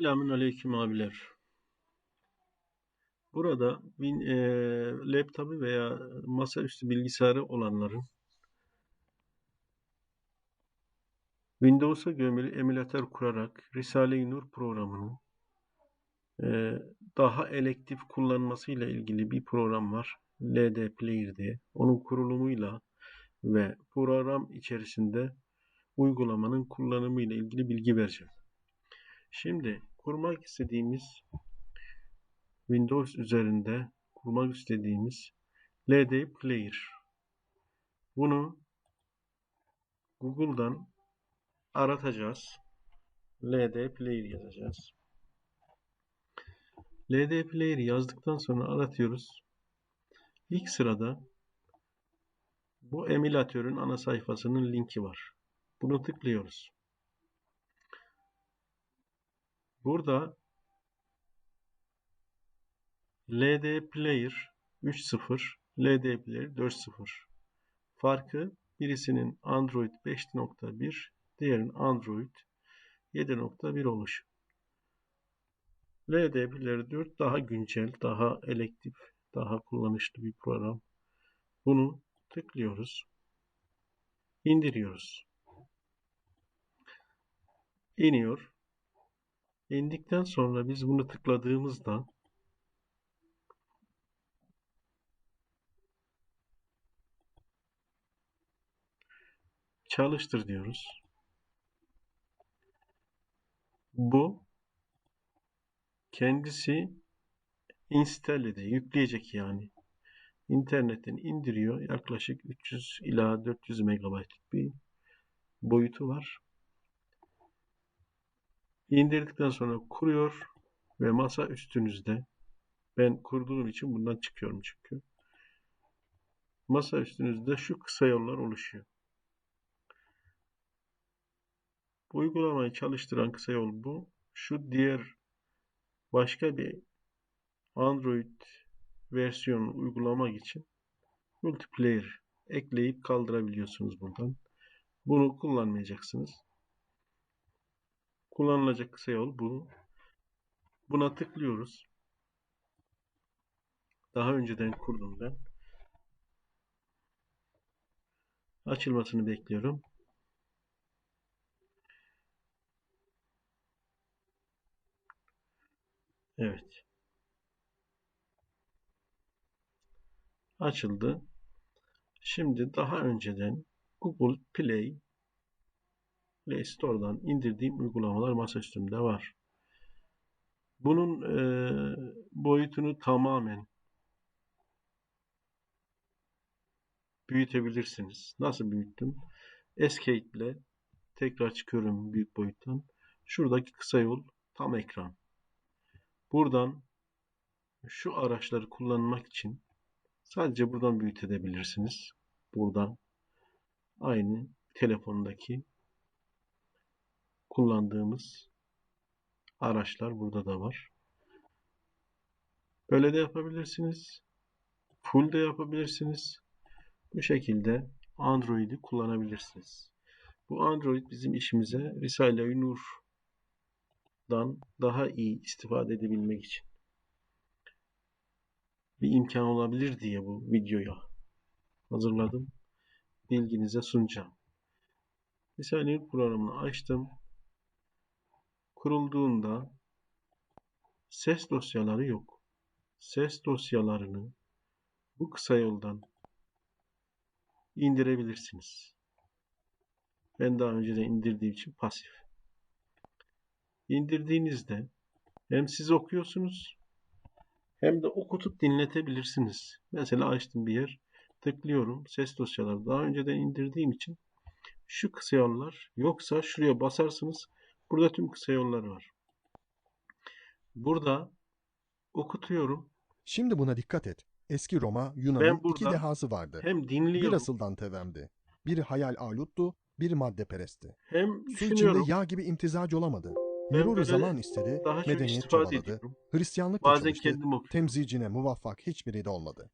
Selamün aleyküm abiler. Burada win, e, laptopu veya masaüstü bilgisayarı olanların Windows'a gömülü emülatör kurarak Risale-i Nur programını e, daha elektif kullanmasıyla ilgili bir program var. LD Player diye. Onun kurulumuyla ve program içerisinde uygulamanın kullanımıyla ilgili bilgi vereceğim. Şimdi kurmak istediğimiz Windows üzerinde kurmak istediğimiz LD Player. Bunu Google'dan aratacağız. LD Player yazacağız. LD Player yazdıktan sonra aratıyoruz. İlk sırada bu emülatörün ana sayfasının linki var. Bunu tıklıyoruz. Burada LD Player 3.0, LD Player 4.0. Farkı birisinin Android 5.1, diğerinin Android 7.1 oluşu. LD Player 4 daha güncel, daha elektif, daha kullanışlı bir program. Bunu tıklıyoruz. indiriyoruz. İniyor. İndikten sonra biz bunu tıkladığımızda çalıştır diyoruz. Bu kendisi install edecek, yükleyecek yani. İnternetten indiriyor. Yaklaşık 300 ila 400 megabaytlık bir boyutu var. İndirdikten sonra kuruyor ve masa üstünüzde ben kurduğum için bundan çıkıyorum çünkü. Masa üstünüzde şu kısa yollar oluşuyor. Bu uygulamayı çalıştıran kısa yol bu. Şu diğer başka bir Android versiyonunu uygulamak için multiplayer ekleyip kaldırabiliyorsunuz buradan. Bunu kullanmayacaksınız. Kullanılacak kısa yol bu. Buna tıklıyoruz. Daha önceden kurdum ben. Açılmasını bekliyorum. Evet. Açıldı. Şimdi daha önceden Google Play Play Store'dan indirdiğim uygulamalar masaüstümde var. Bunun e, boyutunu tamamen büyütebilirsiniz. Nasıl büyüttüm? Escape ile tekrar çıkıyorum büyük boyuttan. Şuradaki kısa yol tam ekran. Buradan şu araçları kullanmak için sadece buradan büyütebilirsiniz. Burada aynı telefondaki kullandığımız araçlar burada da var. Böyle de yapabilirsiniz. Full de yapabilirsiniz. Bu şekilde Android'i kullanabilirsiniz. Bu Android bizim işimize Risale-i Nur'dan daha iyi istifade edebilmek için bir imkan olabilir diye bu videoyu hazırladım. Bilginize sunacağım. Risale-i Nur programını açtım kurulduğunda ses dosyaları yok. Ses dosyalarını bu kısa yoldan indirebilirsiniz. Ben daha önce de indirdiğim için pasif. İndirdiğinizde hem siz okuyorsunuz hem de okutup dinletebilirsiniz. Mesela açtım bir yer, tıklıyorum ses dosyaları. Daha önceden indirdiğim için şu kısa yollar yoksa şuraya basarsınız Burada tüm kısa yolları var. Burada okutuyorum. Şimdi buna dikkat et. Eski Roma, Yunan'ın iki dehası vardı. Hem Bir dinliyorum asıldan tevemdi. Biri hayal aluttu, biri maddeperestti. hem Su içinde yağ gibi imtizac olamadı. Merur zaman istedi, medeniyet çabaladı. ediyorum. Hristiyanlık Bazen çalıştı, temzicine muvaffak hiçbiri de olmadı.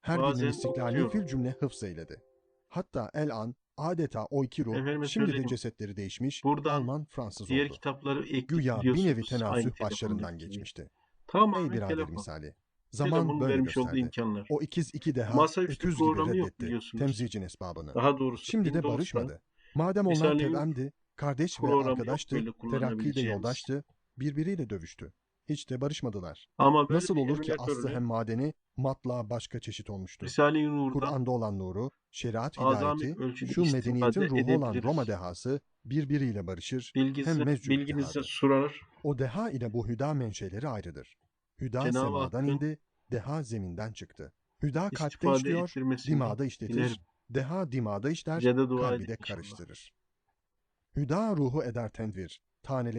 Her Bazen istiklalini okuyorum. fil cümle hıfz eyledi. Hatta el an Adeta o iki ruh Efendime şimdi de söyleyeyim. cesetleri değişmiş, Buradan Alman Fransız Diğer oldu. kitapları Güya bir nevi tenasüh başlarından geçmişti. Ey Tamamen birader telefon. misali. Zaman böyle vermiş gösterdi. imkanlar. O ikiz iki deha Masaüstü öküz gibi reddetti temzicin esbabını. Daha doğrusu Şimdi de barışmadı. Madem onlar tevemdi, kardeş ve arkadaştı, terakkide kullanabileceğiniz. yoldaştı, birbiriyle dövüştü. Hiç de barışmadılar. Ama Nasıl olur ki aslı hem madeni, matla başka çeşit olmuştu. Risale-i Kur'an'da olan nuru, şeriat hidayeti, şu medeniyetin ruhu olan edebiliriz. Roma dehası birbiriyle barışır, hem bilginize, mevcut bilginize surar. O deha ile bu hüda menşeleri ayrıdır. Hüda Cenab-ı semadan Hakk'ın indi, deha zeminden çıktı. Hüda kalpte işliyor, dimağda işletir, dilerim. deha dimağda işler, kalbi de karıştırır. Hüda ruhu eder tenvir, taneleri